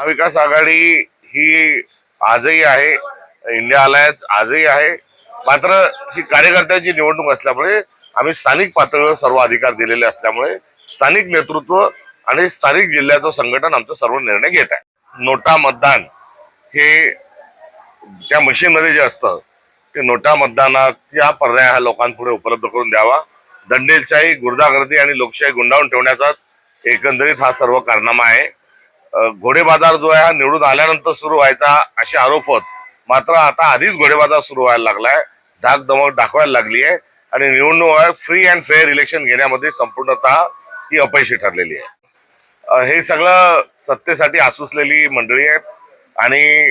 महाविकास आघाडी ही आजही आहे. India alliance आजही आहे. मात्र ही कार्यकर्त्यांची निवडणूक असल्यामुळे आम्ही स्थानिक पातळीवर सर्व अधिकार दिलेले असल्यामुळे स्थानिक नेतृत्व आणि स्थानिक जिल्ह्याचं संघटन आमचं सर्व निर्णय घेत आहे. नोटा मतदान हे त्या मशीनमध्ये जे असतं ते नोटा मतदानाचा पर्याय हा लोकांपुढे उपलब्ध करून द्यावा. दंडेलशाही गुर्दागर्दी आणि लोकशाही गुंडाळून ठेवण्याचाच एकंदरीत हा सर्व कारनामा आहे. घोडेबाजार जो आहे हा निवडून आल्यानंतर सुरू व्हायचा असे आरोप होत. मात्र आता आधीच घोडेबाजार सुरू व्हायला लागलाय. धाक दमक दाखवायला लागली आहे. आणि निवडणूक आहे फ्री अँड फेअर इलेक्शन घेण्यामध्ये संपूर्णतः ही अपयशी ठरलेली आहे. हे सगळं सत्तेसाठी आसुसलेली मंडळी आहे आणि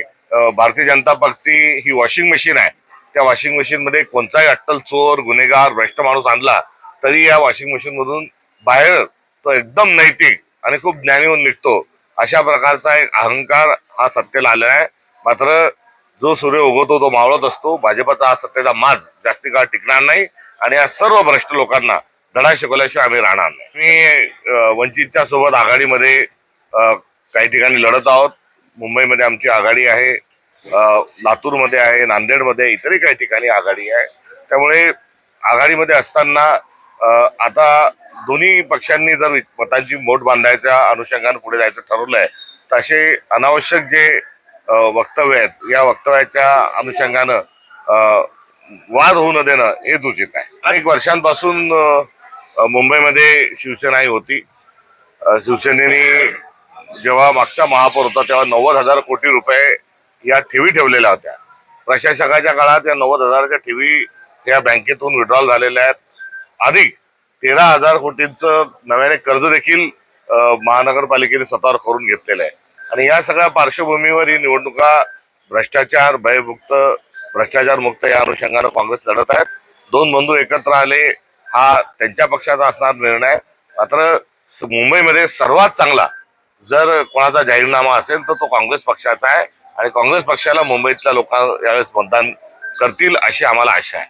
भारतीय जनता पार्टी ही वॉशिंग मशीन आहे. त्या वॉशिंग मशीन मध्ये कोणताही अट्टल चोर गुन्हेगार भ्रष्ट माणूस आणला तरी या वॉशिंग मशीन मधून बाहेर तो एकदम नैतिक आणि खूप ज्ञानी होऊन निघतो. अशा प्रकारचा एक अहंकार हा सत्तेला आलेला आहे. मात्र जो सूर्य उगवतो तो मावळत असतो. भाजपचा हा सत्तेचा माज जास्ती काळ टिकणार नाही आणि या सर्व भ्रष्ट लोकांना धडा शिकवल्याशिवाय आम्ही राहणार नाही. मी वंचितच्या सोबत आघाडीमध्ये काही ठिकाणी लढत आहोत. मुंबईमध्ये आमची आघाडी आहे. लातूरमध्ये आहे नांदेडमध्ये इतरही काही ठिकाणी आघाडी आहे. त्यामुळे आघाडीमध्ये असताना आता दोन्ही पक्षांनी जर मतांची मोठ बांधायच्या अनुषंगाने पुढे जायचं ठरवलंय तर असे अनावश्यक जे वक्तव्य आहेत या वक्तव्याच्या अनुषंगानं वाद होऊ न देणं हेच उचित आहे. अनेक वर्षांपासून मुंबईमध्ये शिवसेना ही होती शिवसेनेने जेव्हा मागचा महापौर होता तेव्हा नव्वद हजार कोटी रुपये या ठेवी ठेवलेल्या होत्या. प्रशासकाच्या काळात या नव्वद हजाराच्या ठेवी या बँकेतून विड्रॉल झालेल्या आहेत. अधिक तेरा हजार कोटींचं नव्याने कर्ज देखील महानगरपालिकेने स्वतःवर करून घेतलेलं आहे. आणि या सगळ्या पार्श्वभूमीवर ही निवडणुका भ्रष्टाचार भयमुक्त भ्रष्टाचारमुक्त या अनुषंगानं काँग्रेस लढत आहेत. दोन बंधू एकत्र आले हा त्यांच्या पक्षाचा असणार निर्णय. मात्र मुंबईमध्ये सर्वात चांगला जर कोणाचा जाहीरनामा असेल तर तो काँग्रेस पक्षाचा आहे. आणि काँग्रेस पक्षाला मुंबईतल्या लोक यावेळेस मतदान करतील अशी आम्हाला आशा आहे.